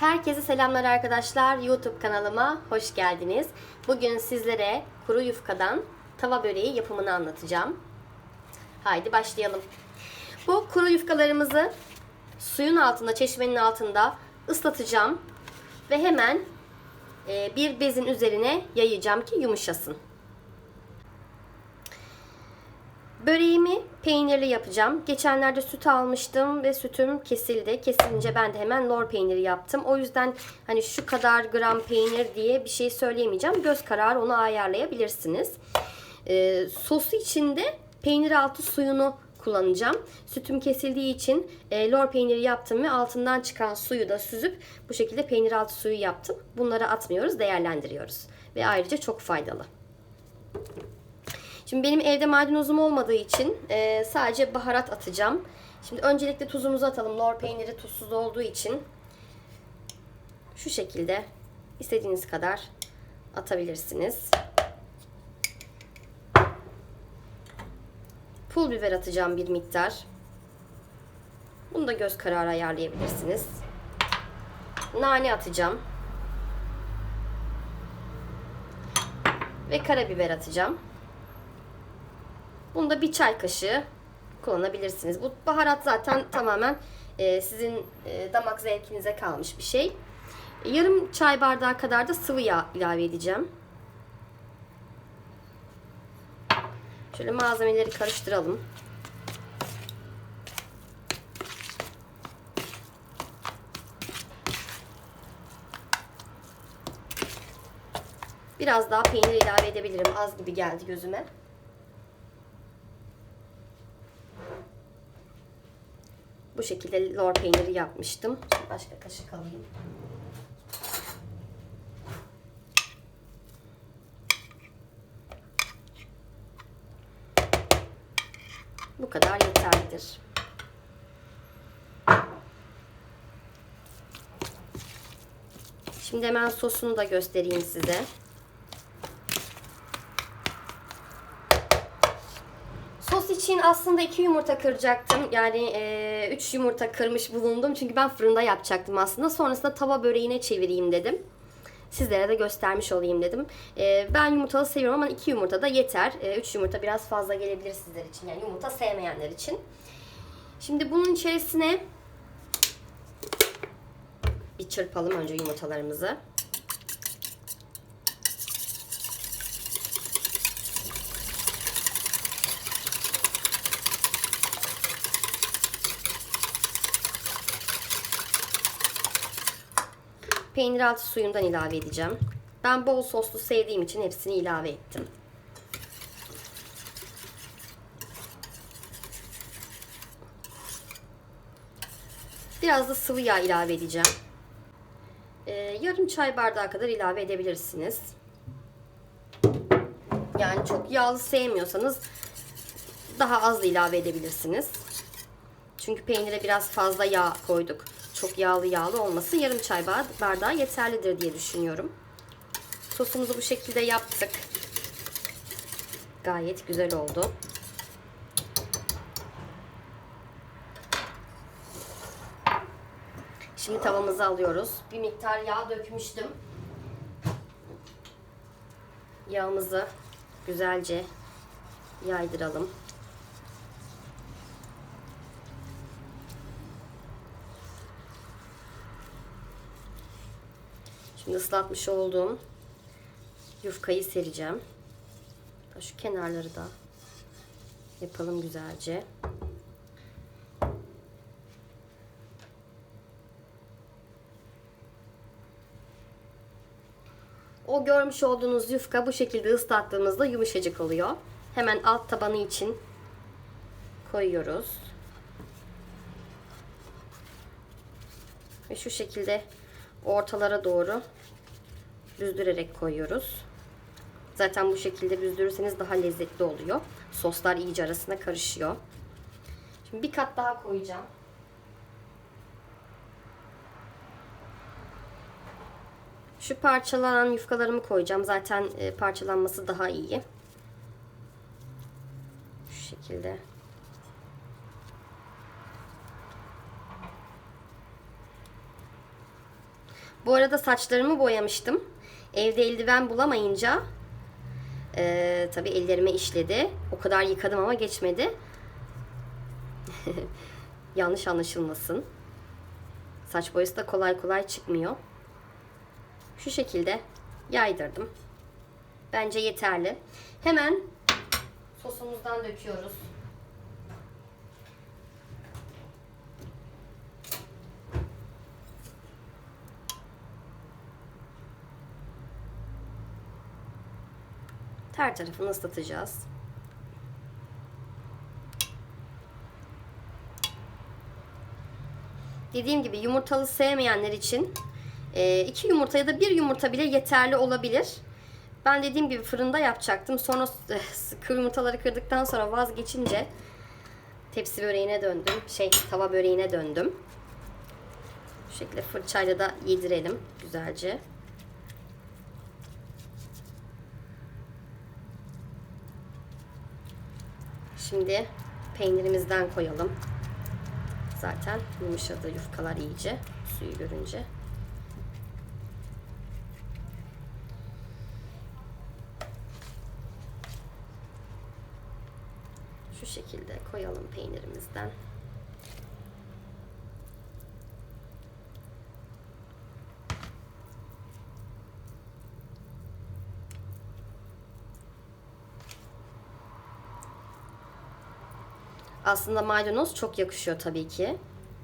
Herkese selamlar arkadaşlar. YouTube kanalıma hoş geldiniz. Bugün sizlere kuru yufkadan tava böreği yapımını anlatacağım. Haydi başlayalım. Bu kuru yufkalarımızı suyun altında, çeşmenin altında ıslatacağım ve hemen e, bir bezin üzerine yayacağım ki yumuşasın. Böreğimi peynirli yapacağım. Geçenlerde süt almıştım ve sütüm kesildi. Kesilince ben de hemen lor peyniri yaptım. O yüzden hani şu kadar gram peynir diye bir şey söyleyemeyeceğim. Göz kararı onu ayarlayabilirsiniz. Ee, sosu için de peynir altı suyunu kullanacağım. Sütüm kesildiği için e, lor peyniri yaptım ve altından çıkan suyu da süzüp bu şekilde peynir altı suyu yaptım. Bunları atmıyoruz, değerlendiriyoruz. Ve ayrıca çok faydalı. Şimdi benim evde maydanozum olmadığı için e, sadece baharat atacağım. Şimdi öncelikle tuzumuzu atalım. Lor peyniri tuzsuz olduğu için şu şekilde istediğiniz kadar atabilirsiniz. Pul biber atacağım bir miktar. Bunu da göz kararı ayarlayabilirsiniz. Nane atacağım. Ve karabiber atacağım. Bunda bir çay kaşığı kullanabilirsiniz. Bu baharat zaten tamamen e, sizin e, damak zevkinize kalmış bir şey. Yarım çay bardağı kadar da sıvı yağ ilave edeceğim. Şöyle malzemeleri karıştıralım. Biraz daha peynir ilave edebilirim. Az gibi geldi gözüme. Şekilde lor peyniri yapmıştım. Başka kaşık alayım. Bu kadar yeterlidir. Şimdi hemen sosunu da göstereyim size. Sos için aslında iki yumurta kıracaktım. Yani 3 e, yumurta kırmış bulundum. Çünkü ben fırında yapacaktım aslında. Sonrasında tava böreğine çevireyim dedim. Sizlere de göstermiş olayım dedim. E, ben yumurtalı seviyorum ama iki yumurta da yeter. 3 e, yumurta biraz fazla gelebilir sizler için. Yani yumurta sevmeyenler için. Şimdi bunun içerisine bir çırpalım önce yumurtalarımızı. Peynir altı suyundan ilave edeceğim. Ben bol soslu sevdiğim için hepsini ilave ettim. Biraz da sıvı yağ ilave edeceğim. Ee, yarım çay bardağı kadar ilave edebilirsiniz. Yani çok yağlı sevmiyorsanız daha az da ilave edebilirsiniz. Çünkü peynire biraz fazla yağ koyduk. Çok yağlı yağlı olmasın. Yarım çay bardağı yeterlidir diye düşünüyorum. Sosumuzu bu şekilde yaptık. Gayet güzel oldu. Şimdi tavamızı alıyoruz. Bir miktar yağ dökmüştüm. Yağımızı güzelce yaydıralım. Şimdi ıslatmış olduğum yufkayı sereceğim. Şu kenarları da yapalım güzelce. O görmüş olduğunuz yufka bu şekilde ıslattığımızda yumuşacık oluyor. Hemen alt tabanı için koyuyoruz. Ve şu şekilde ortalara doğru büzdürerek koyuyoruz. Zaten bu şekilde büzdürürseniz daha lezzetli oluyor. Soslar iyice arasına karışıyor. Şimdi bir kat daha koyacağım. Şu parçalanan yufkalarımı koyacağım. Zaten e, parçalanması daha iyi. Şu şekilde. Bu arada saçlarımı boyamıştım. Evde eldiven bulamayınca e, tabii ellerime işledi. O kadar yıkadım ama geçmedi. Yanlış anlaşılmasın. Saç boyası da kolay kolay çıkmıyor. Şu şekilde yaydırdım. Bence yeterli. Hemen sosumuzdan döküyoruz. Her tarafını ıslatacağız. Dediğim gibi yumurtalı sevmeyenler için e, iki yumurta ya da bir yumurta bile yeterli olabilir. Ben dediğim gibi fırında yapacaktım. Sonra kır yumurtaları kırdıktan sonra vazgeçince tepsi böreğine döndüm. Şey tava böreğine döndüm. Bu şekilde fırçayla da yedirelim güzelce. Şimdi peynirimizden koyalım. Zaten yumuşadı yufkalar iyice suyu görünce. Şu şekilde koyalım peynirimizden. Aslında maydanoz çok yakışıyor tabii ki.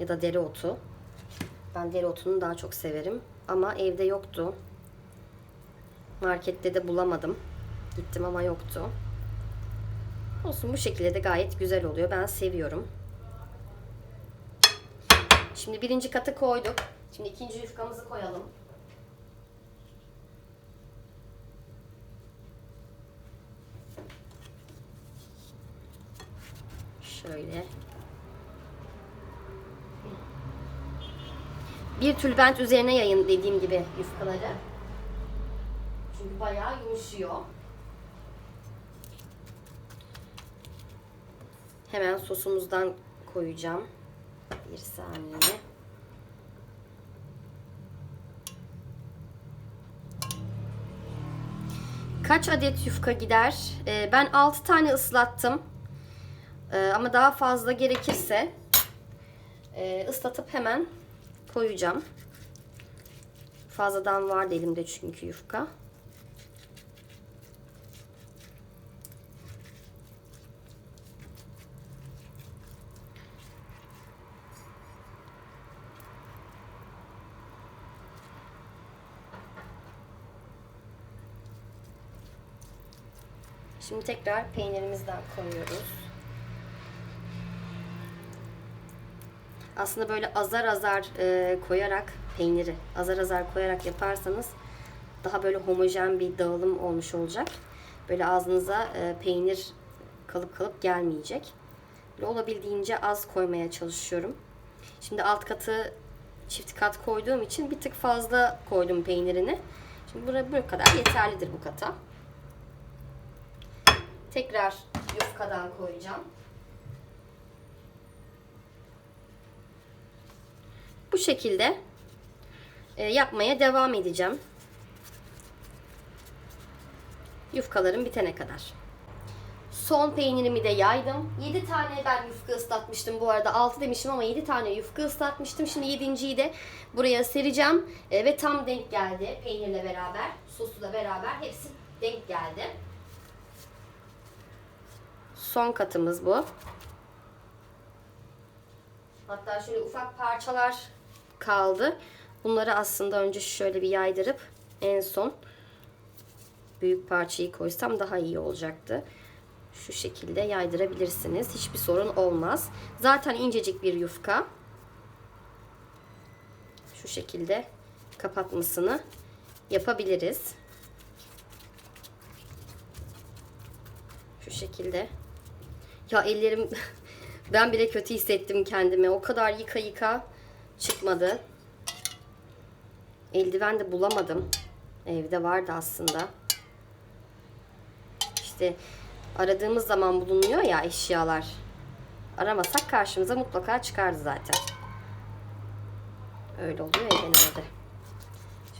Ya da dereotu. Ben dereotunu daha çok severim. Ama evde yoktu. Markette de bulamadım. Gittim ama yoktu. Olsun bu şekilde de gayet güzel oluyor. Ben seviyorum. Şimdi birinci katı koyduk. Şimdi ikinci yufkamızı koyalım. Şöyle. Bir tülbent üzerine yayın dediğim gibi yufkaları. Çünkü bayağı yumuşuyor. Hemen sosumuzdan koyacağım. Bir saniye. Kaç adet yufka gider? Ee, ben 6 tane ıslattım. Ee, ama daha fazla gerekirse e, ıslatıp hemen koyacağım. Fazladan vardı elimde çünkü yufka. Şimdi tekrar peynirimizden koyuyoruz. Aslında böyle azar azar e, koyarak peyniri azar azar koyarak yaparsanız daha böyle homojen bir dağılım olmuş olacak. Böyle ağzınıza e, peynir kalıp kalıp gelmeyecek. Böyle olabildiğince az koymaya çalışıyorum. Şimdi alt katı çift kat koyduğum için bir tık fazla koydum peynirini. Şimdi buraya bu kadar yeterlidir bu kata. Tekrar yufkadan koyacağım. Bu şekilde e, yapmaya devam edeceğim. Yufkalarım bitene kadar. Son peynirimi de yaydım. 7 tane ben yufka ıslatmıştım bu arada. 6 demişim ama 7 tane yufka ıslatmıştım. Şimdi 7.yi de buraya sereceğim. E, ve tam denk geldi peynirle beraber. Sosla beraber hepsi denk geldi. Son katımız bu. Hatta şöyle ufak parçalar kaldı. Bunları aslında önce şöyle bir yaydırıp en son büyük parçayı koysam daha iyi olacaktı. Şu şekilde yaydırabilirsiniz. Hiçbir sorun olmaz. Zaten incecik bir yufka. Şu şekilde kapatmasını yapabiliriz. Şu şekilde. Ya ellerim ben bile kötü hissettim kendimi. O kadar yıka yıka çıkmadı. Eldiven de bulamadım. Evde vardı aslında. İşte aradığımız zaman bulunuyor ya eşyalar. Aramasak karşımıza mutlaka çıkardı zaten. Öyle oluyor ya genelde.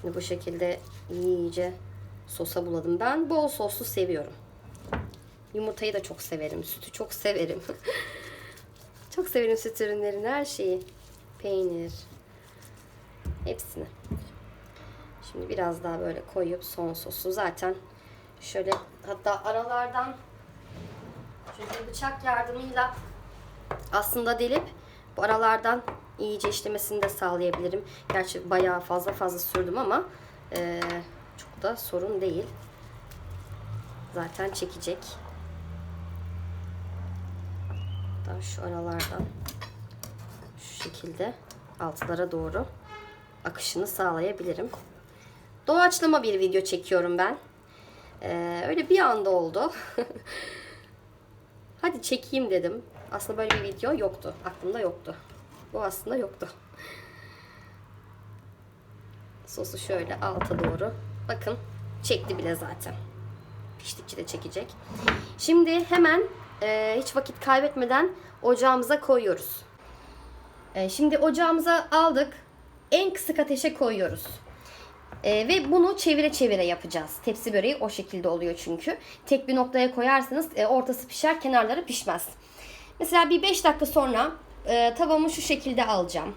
Şimdi bu şekilde iyice sosa buladım. Ben bol soslu seviyorum. Yumurtayı da çok severim. Sütü çok severim. çok severim süt ürünlerini, her şeyi. Peynir. Hepsini. Şimdi biraz daha böyle koyup son sosu zaten şöyle hatta aralardan şöyle bıçak yardımıyla aslında delip bu aralardan iyice işlemesini de sağlayabilirim. Gerçi bayağı fazla fazla sürdüm ama eee, çok da sorun değil. Zaten çekecek. Daha şu aralardan şekilde altlara doğru akışını sağlayabilirim. Doğaçlama bir video çekiyorum ben. Ee, öyle bir anda oldu. Hadi çekeyim dedim. Aslında böyle bir video yoktu. Aklımda yoktu. Bu aslında yoktu. Sosu şöyle alta doğru. Bakın çekti bile zaten. Piştikçe de çekecek. Şimdi hemen e, hiç vakit kaybetmeden ocağımıza koyuyoruz. E, şimdi ocağımıza aldık. En kısık ateşe koyuyoruz. E, ve bunu çevire çevire yapacağız. Tepsi böreği o şekilde oluyor çünkü. Tek bir noktaya koyarsanız e, ortası pişer, kenarları pişmez. Mesela bir 5 dakika sonra e, tavamı şu şekilde alacağım.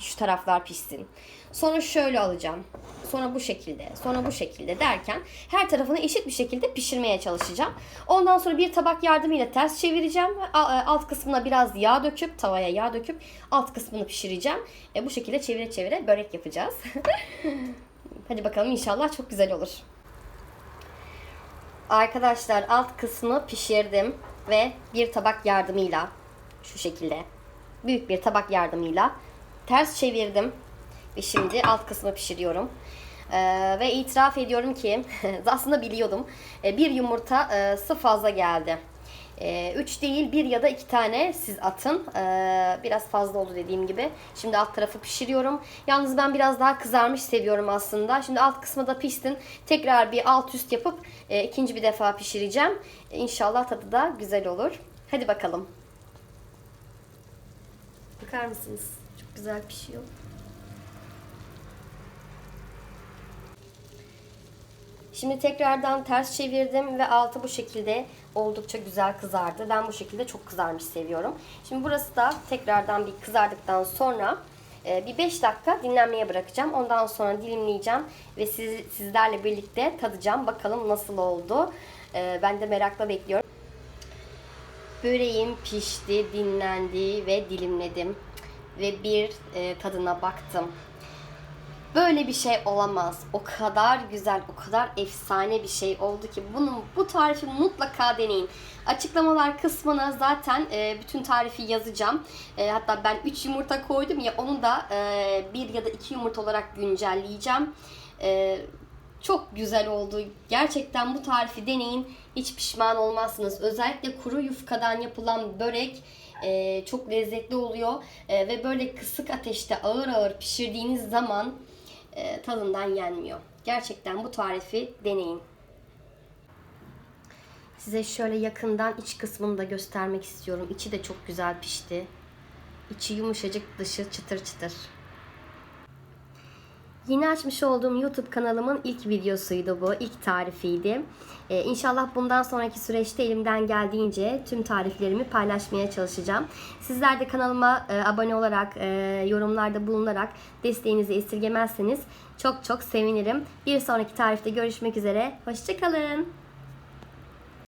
Şu taraflar pişsin. Sonra şöyle alacağım. Sonra bu şekilde. Sonra bu şekilde derken her tarafını eşit bir şekilde pişirmeye çalışacağım. Ondan sonra bir tabak yardımıyla ters çevireceğim. e, Alt kısmına biraz yağ döküp tavaya yağ döküp alt kısmını pişireceğim. E, bu şekilde çevire çevire börek yapacağız. Hadi bakalım inşallah çok güzel olur. Arkadaşlar alt kısmı pişirdim ve bir tabak yardımıyla şu şekilde büyük bir tabak yardımıyla ters çevirdim ve şimdi alt kısmı pişiriyorum. Ee, ve itiraf ediyorum ki aslında biliyordum Ee, bir yumurta e, sı fazla geldi. 3 değil bir ya da iki tane siz atın. Ee, biraz fazla oldu dediğim gibi. Şimdi alt tarafı pişiriyorum. Yalnız ben biraz daha kızarmış seviyorum aslında. Şimdi alt kısmı da pişsin. Tekrar bir alt üst yapıp e, ikinci bir defa pişireceğim. İnşallah tadı da güzel olur. Hadi bakalım. Bakar mısınız? Güzel pişiyor. Şimdi tekrardan ters çevirdim ve altı bu şekilde oldukça güzel kızardı. Ben bu şekilde çok kızarmış seviyorum. Şimdi burası da tekrardan bir kızardıktan sonra e, bir 5 dakika dinlenmeye bırakacağım. Ondan sonra dilimleyeceğim ve siz, sizlerle birlikte tadacağım. Bakalım nasıl oldu. E, Ben de merakla bekliyorum. Böreğim pişti, dinlendi ve dilimledim. Ve bir e, tadına baktım. Böyle bir şey olamaz. O kadar güzel, o kadar efsane bir şey oldu ki bunun bu tarifi mutlaka deneyin. Açıklamalar kısmına zaten e, bütün tarifi yazacağım. E, hatta ben 3 yumurta koydum ya onu da e, 1 ya da 2 yumurta olarak güncelleyeceğim. E, çok güzel oldu. Gerçekten bu tarifi deneyin. Hiç pişman olmazsınız. Özellikle kuru yufkadan yapılan börek e, çok lezzetli oluyor. E, ve böyle kısık ateşte ağır ağır pişirdiğiniz zaman e, tadından yenmiyor. Gerçekten bu tarifi deneyin. Size şöyle yakından iç kısmını da göstermek istiyorum. İçi de çok güzel pişti. İçi yumuşacık, dışı çıtır çıtır. Yeni açmış olduğum YouTube kanalımın ilk videosuydu bu. ilk tarifiydi. Ee, inşallah bundan sonraki süreçte elimden geldiğince tüm tariflerimi paylaşmaya çalışacağım. Sizler de kanalıma e, abone olarak, e, yorumlarda bulunarak desteğinizi esirgemezseniz çok çok sevinirim. Bir sonraki tarifte görüşmek üzere. Hoşçakalın.